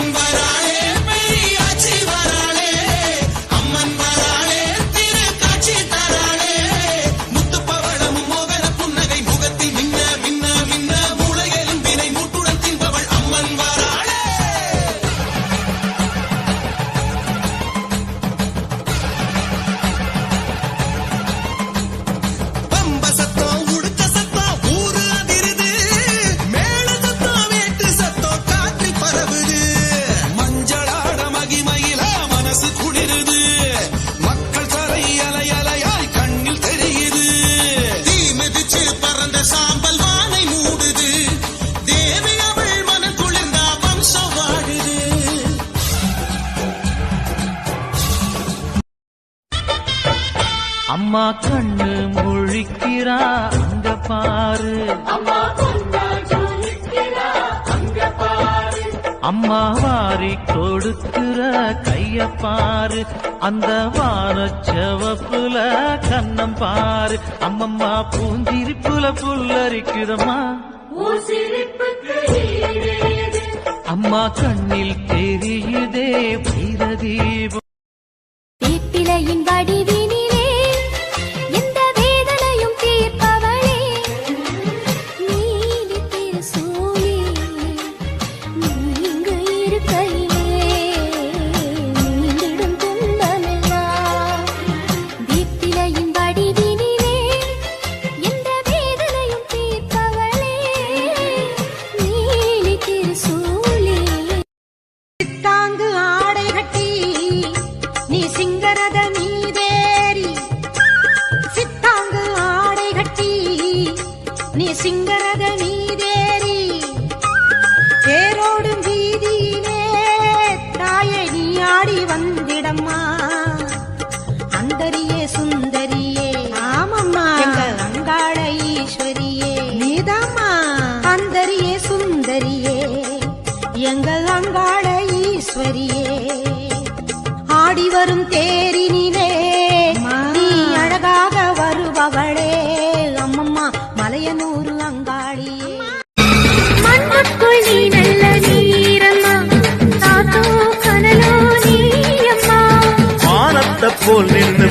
मन बनाए அம்மா கண்ணு முழிக்கிறா அங்க பாரு. அம்மா வாரி கொடுக்கிற கைய பாரு. அந்த வானச்சவப்புல கண்ணம் பாரு. அம்மம்மா பூஞ்சிரிப்புல புல்லரிக்குதம்மா. அம்மா கண்ணில் தெரியுதே வைரதீபம். வேப்பிலையின் வடிவினிலே அங்காள ஈஸ்வரியே ஆடி வரும் தேரினிலே நீ அழகாக வருபவளே அம்மம்மா மலையனூர் அங்காளியே. மண்ணுக்குள் நீ நல்ல நீரம்மா தாத்தோ கனலோ நீயம்மா வானத்தை போல் நின்று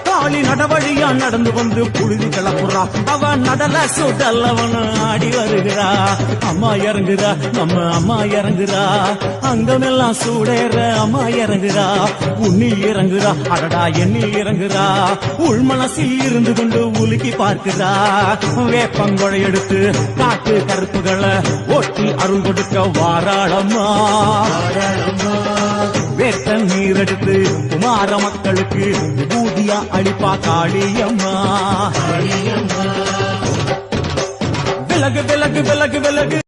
காளி நடவழியா நடந்து வந்து புழுதி கிளப்புறா. அவ நடல சுடல் அவன் ஆடி வருகிறா. அம்மா இறங்குறா நம்ம அம்மா இறங்குறா அங்கமெல்லாம் சூடேற அம்மா இறங்குறா உன்னி இறங்குறா அடடா எண்ணில் இறங்குறா உள்மனசில் இருந்து கொண்டு உலுக்கி பார்க்கிறா வேப்பங்கொழை எடுத்து காட்டு கருப்புகளை ஒட்டி அருள் கொடுக்க வாராளம்மா. வேட்ட நீரெடுத்து குமார மக்களுக்கு விபூதியா அடிப்பா காளியம்மா. விலகு விலகு விலகு விலகு.